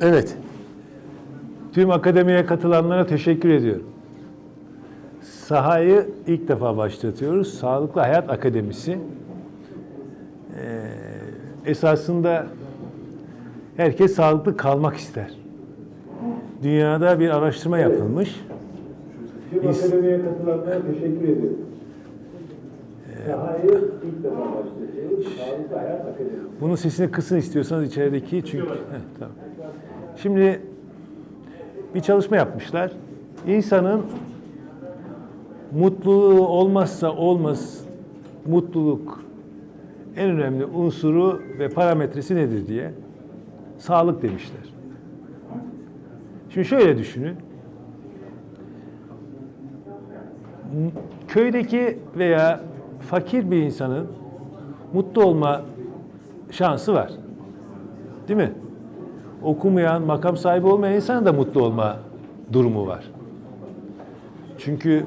Evet. Tüm akademiye katılanlara teşekkür ediyorum. Sahayı ilk defa başlatıyoruz. Sağlıklı Hayat Akademisi. Ee, esasında herkes sağlıklı kalmak ister. Dünyada bir araştırma yapılmış. Tüm akademiye katılanlara teşekkür ederim. Sahayı ilk defa başlatıyoruz. Sağlıklı Hayat Akademisi. Bunun sesini kısın istiyorsanız içerideki çünkü. Heh, tamam. Şimdi bir çalışma yapmışlar. İnsanın mutluluğu olmazsa olmaz mutluluk en önemli unsuru ve parametresi nedir diye sağlık demişler. Şimdi şöyle düşünün. Köydeki veya fakir bir insanın mutlu olma şansı var. Değil mi? Okumayan, makam sahibi olmayan insanın da mutlu olma durumu var. Çünkü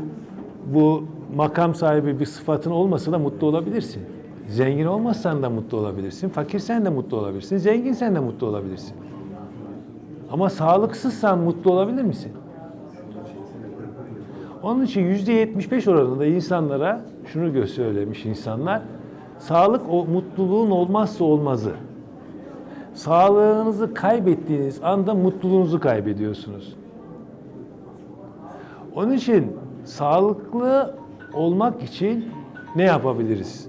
bu makam sahibi bir sıfatın olmasa da mutlu olabilirsin. Zengin olmazsan da mutlu olabilirsin. Fakirsen de mutlu olabilirsin. Zenginsen de mutlu olabilirsin. Ama sağlıksızsan mutlu olabilir misin? Onun için yüzde 75 oranında insanlara şunu söylemiş insanlar. Sağlık o mutluluğun olmazsa olmazı. Sağlığınızı kaybettiğiniz anda mutluluğunuzu kaybediyorsunuz. Onun için sağlıklı olmak için ne yapabiliriz?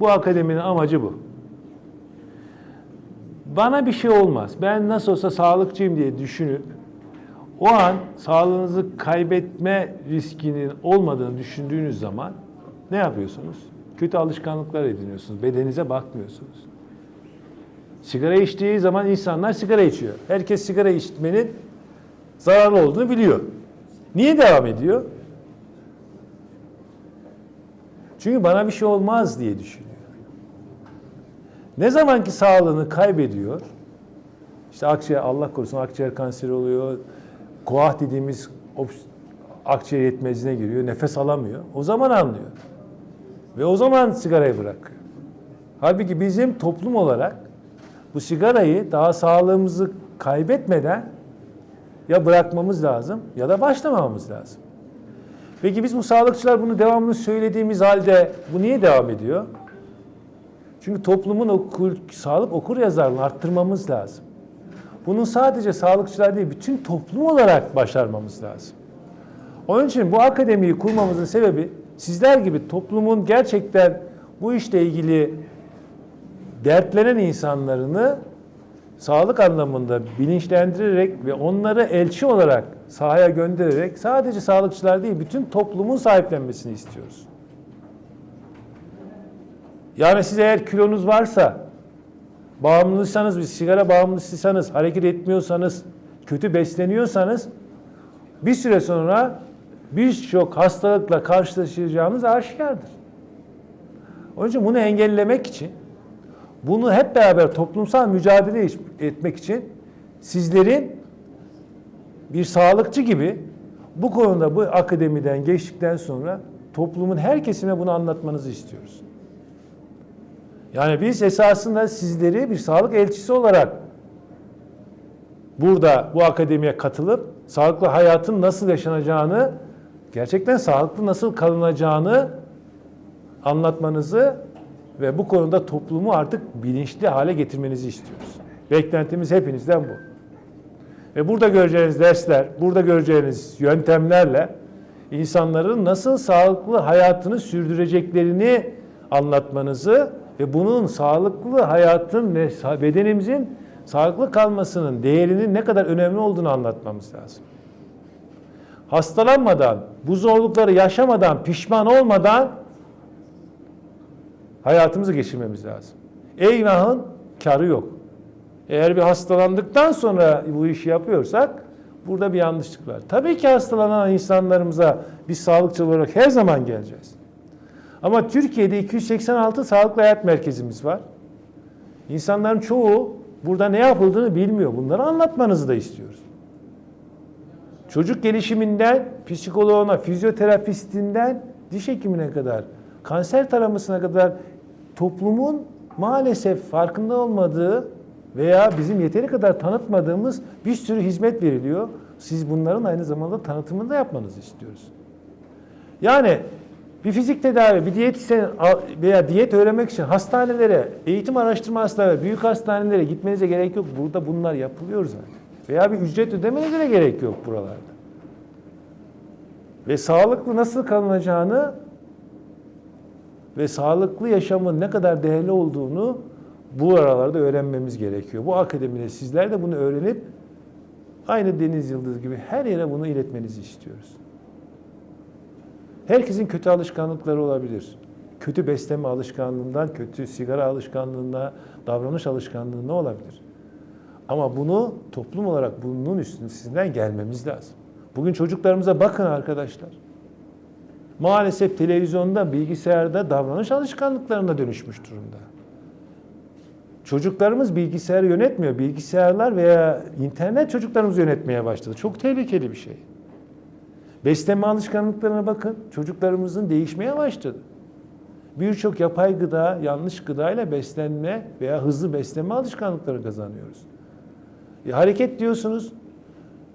Bu akademinin amacı bu. Bana bir şey olmaz. Ben nasıl olsa sağlıkçıyım diye düşünüp o an sağlığınızı kaybetme riskinin olmadığını düşündüğünüz zaman ne yapıyorsunuz? Kötü alışkanlıklar ediniyorsunuz. Bedeninize bakmıyorsunuz. Sigara içtiği zaman insanlar sigara içiyor. Herkes sigara içmenin zararlı olduğunu biliyor. Niye devam ediyor? Çünkü bana bir şey olmaz diye düşünüyor. Ne zaman ki sağlığını kaybediyor, işte akciğer, Allah korusun akciğer kanseri oluyor, koah dediğimiz akciğer yetmezliğine giriyor, nefes alamıyor. O zaman anlıyor. Ve o zaman sigarayı bırakıyor. Halbuki bizim toplum olarak bu sigarayı daha sağlığımızı kaybetmeden ya bırakmamız lazım ya da başlamamamız lazım. Peki biz bu sağlıkçılar bunu devamlı söylediğimiz halde bu niye devam ediyor? Çünkü toplumun okur, sağlık okur yazarlığını arttırmamız lazım. Bunun sadece sağlıkçılar değil, bütün toplum olarak başarmamız lazım. Onun için bu akademiyi kurmamızın sebebi sizler gibi toplumun gerçekten bu işle ilgili dertlenen insanlarını sağlık anlamında bilinçlendirerek ve onları elçi olarak sahaya göndererek sadece sağlıkçılar değil bütün toplumun sahiplenmesini istiyoruz. Yani siz eğer kilonuz varsa, bağımlıysanız, bir sigara bağımlısıysanız, hareket etmiyorsanız, kötü besleniyorsanız bir süre sonra birçok hastalıkla karşılaşacağınız aşikardır. Onun için bunu engellemek için, bunu hep beraber toplumsal mücadele etmek için sizlerin bir sağlıkçı gibi bu konuda bu akademiden geçtikten sonra toplumun her kesime bunu anlatmanızı istiyoruz. Yani biz esasında sizleri bir sağlık elçisi olarak burada bu akademiye katılıp sağlıklı hayatın nasıl yaşanacağını, gerçekten sağlıklı nasıl kalınacağını anlatmanızı ve bu konuda toplumu artık bilinçli hale getirmenizi istiyoruz. Beklentimiz hepinizden bu. Ve burada göreceğiniz dersler, burada göreceğiniz yöntemlerle insanların nasıl sağlıklı hayatını sürdüreceklerini anlatmanızı ve bunun sağlıklı hayatın ve bedenimizin sağlıklı kalmasının değerinin ne kadar önemli olduğunu anlatmamız lazım. Hastalanmadan, bu zorlukları yaşamadan, pişman olmadan hayatımızı geçirmemiz lazım. Eyvahın karı yok. Eğer bir hastalandıktan sonra bu işi yapıyorsak burada bir yanlışlık var. Tabii ki hastalanan insanlarımıza biz sağlıkçı olarak her zaman geleceğiz. Ama Türkiye'de 286 sağlıklı hayat merkezimiz var. İnsanların çoğu burada ne yapıldığını bilmiyor. Bunları anlatmanızı da istiyoruz. Çocuk gelişiminden psikoloğuna, fizyoterapistinden diş hekimine kadar, kanser taramasına kadar toplumun maalesef farkında olmadığı veya bizim yeteri kadar tanıtmadığımız bir sürü hizmet veriliyor. Siz bunların aynı zamanda tanıtımını da yapmanızı istiyoruz. Yani bir fizik tedavi, bir diyetisyen veya diyet öğrenmek için hastanelere, eğitim araştırma hastaneleri, büyük hastanelere gitmenize gerek yok. Burada bunlar yapılıyor zaten. Veya bir ücret ödemenize de gerek yok buralarda. Ve sağlıklı nasıl kalınacağını ve sağlıklı yaşamın ne kadar değerli olduğunu bu aralarda öğrenmemiz gerekiyor. Bu akademide sizler de bunu öğrenip aynı Deniz Yıldız gibi her yere bunu iletmenizi istiyoruz. Herkesin kötü alışkanlıkları olabilir. Kötü besleme alışkanlığından, kötü sigara alışkanlığına, davranış alışkanlığına olabilir. Ama bunu toplum olarak bunun üstünden gelmemiz lazım. Bugün çocuklarımıza bakın arkadaşlar. Maalesef televizyonda, bilgisayarda davranış alışkanlıklarına dönüşmüş durumda. Çocuklarımız bilgisayarı yönetmiyor. Bilgisayarlar veya internet çocuklarımızı yönetmeye başladı. Çok tehlikeli bir şey. Beslenme alışkanlıklarına bakın. Çocuklarımızın değişmeye başladı. Birçok yapay gıda, yanlış gıdayla beslenme veya hızlı beslenme alışkanlıkları kazanıyoruz. E, hareket diyorsunuz.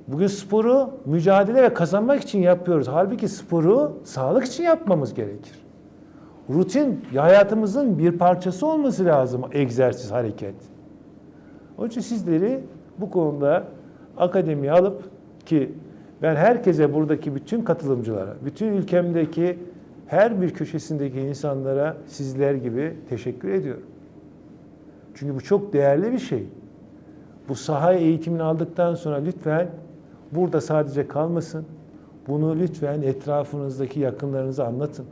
Bugün sporu mücadele ve kazanmak için yapıyoruz. Halbuki sporu sağlık için yapmamız gerekir. Rutin hayatımızın bir parçası olması lazım egzersiz, hareket. Onun için sizleri bu konuda akademiye alıp ki ben herkese buradaki bütün katılımcılara, bütün ülkemdeki her bir köşesindeki insanlara sizler gibi teşekkür ediyorum. Çünkü bu çok değerli bir şey. Bu saha eğitimini aldıktan sonra lütfen burada sadece kalmasın. Bunu lütfen etrafınızdaki yakınlarınıza anlatın.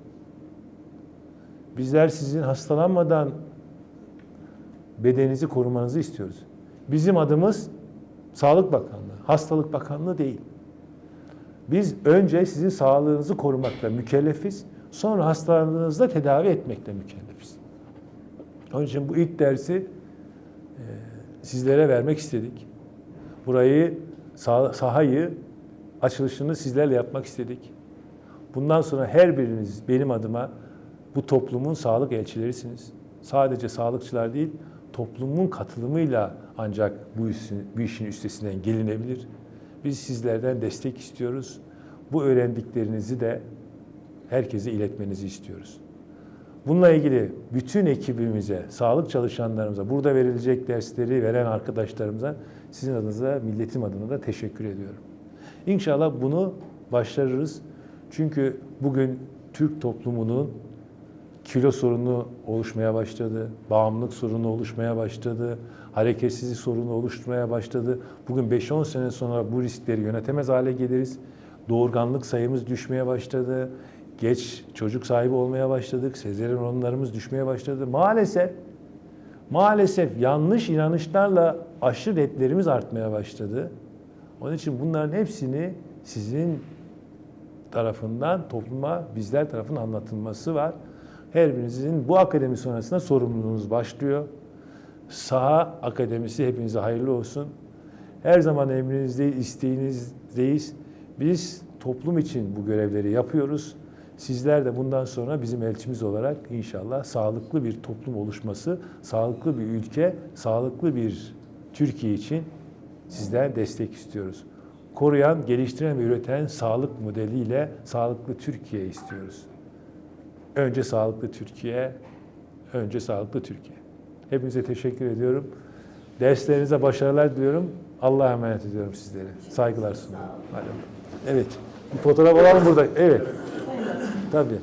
Bizler sizin hastalanmadan bedeninizi korumanızı istiyoruz. Bizim adımız Sağlık Bakanlığı, Hastalık Bakanlığı değil. Biz önce sizin sağlığınızı korumakla mükellefiz. Sonra hastalığınızda tedavi etmekle mükellefiz. Onun için bu ilk dersi e, sizlere vermek istedik. Burayı, sah- sahayı, açılışını sizlerle yapmak istedik. Bundan sonra her biriniz benim adıma bu toplumun sağlık elçilerisiniz. Sadece sağlıkçılar değil, toplumun katılımıyla ancak bu işin, bu işin üstesinden gelinebilir. Biz sizlerden destek istiyoruz. Bu öğrendiklerinizi de herkese iletmenizi istiyoruz. Bununla ilgili bütün ekibimize, sağlık çalışanlarımıza, burada verilecek dersleri veren arkadaşlarımıza sizin adınıza, milletim adına da teşekkür ediyorum. İnşallah bunu başarırız. Çünkü bugün Türk toplumunun kilo sorunu oluşmaya başladı, bağımlılık sorunu oluşmaya başladı, hareketsizlik sorunu oluşturmaya başladı. Bugün 5-10 sene sonra bu riskleri yönetemez hale geliriz. Doğurganlık sayımız düşmeye başladı. Geç çocuk sahibi olmaya başladık. Sezeryan oranlarımız düşmeye başladı. Maalesef maalesef yanlış inanışlarla aşırı netlerimiz artmaya başladı. Onun için bunların hepsini sizin tarafından topluma bizler tarafından anlatılması var. Her birinizin bu akademi sonrasında sorumluluğunuz başlıyor. Saha Akademisi hepinize hayırlı olsun. Her zaman emrinizdeyiz, isteğinizdeyiz. Biz toplum için bu görevleri yapıyoruz. Sizler de bundan sonra bizim elçimiz olarak inşallah sağlıklı bir toplum oluşması, sağlıklı bir ülke, sağlıklı bir Türkiye için sizden destek istiyoruz. Koruyan, geliştiren ve üreten sağlık modeliyle sağlıklı Türkiye istiyoruz. Önce sağlıklı Türkiye, önce sağlıklı Türkiye. Hepinize teşekkür ediyorum. Derslerinize başarılar diliyorum. Allah'a emanet ediyorum sizlere. Saygılar sunuyorum. Evet. Bir fotoğraf alalım burada. Evet. Tabii.